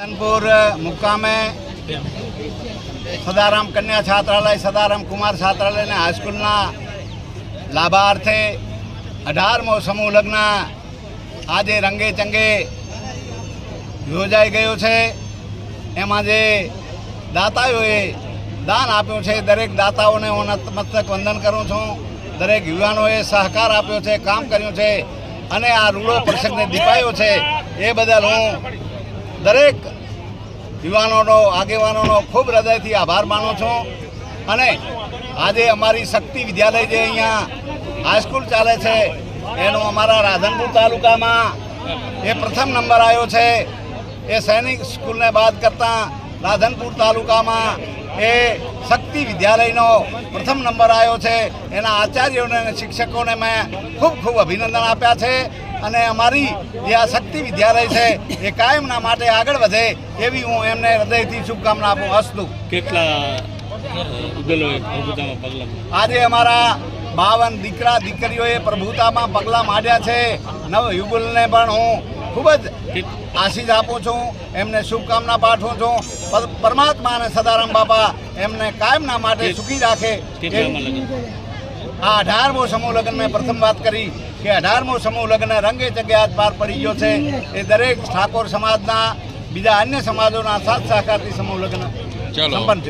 કાનપુર મુકામે સદારામ કન્યા છાત્રાલય સદારામ કુમાર છાત્રાલય અને હાઈસ્કૂલના લાભાર્થે અઢારમો સમૂહ લગ્ન આજે રંગે ચંગે યોજાઈ ગયો છે એમાં જે દાતાઓએ દાન આપ્યું છે દરેક દાતાઓને હું નતમસ્તક વંદન કરું છું દરેક યુવાનોએ સહકાર આપ્યો છે કામ કર્યું છે અને આ રૂડો પ્રસંગને દીપાયો છે એ બદલ હું દરેક યુવાનોનો, આગેવાનોનો ખૂબ હૃદયથી આભાર માનું છું. અને આજે અમારી શક્તિ વિદ્યાલય જે અહીંયા હાઈસ્કૂલ ચાલે છે, એનો અમારા રાધનપુર તાલુકામાં એ પ્રથમ નંબર આવ્યો છે. એ સૈનિક સ્કૂલને બાદ કરતાં રાધનપુર તાલુકામાં એ શક્તિ વિદ્યાલયનો પ્રથમ નંબર આવ્યો છે. એના આચાર્યોને અને શિક્ષકોને મેં ખૂબ ખૂબ અભિનંદન આપ્યા છે. અને અમારી જે આ શક્તિ વિદ્યાલય છે એ કાયમના માટે આગળ વધે એવી હું એમને હૃદયથી શુભકામના આપું હસ્તુ. કેટલા આજે અમારા બાવન દીકરા દીકરીઓએ પ્રભુતામાં પગલાં માંડ્યા છે. નવ યુગુલને પણ હું ખૂબ જ આશીષ આપું છું એમને શુભકામના પાઠવું છું. પરમાત્મા અને સદારામ બાપા એમને કાયમના માટે સુખી રાખે આ અઢારમો સમૂહ લગ્ન મેં પ્રથમ વાત કરી. કે અઢારમો સમૂહ લગ્ન રંગે જગ્યા હાથ પાર પડી ગયો છે. એ દરેક ઠાકોર સમાજના બીજા અન્ય સમાજોના સાથ સહકારથી સમૂહ લગ્ન સંપન્ન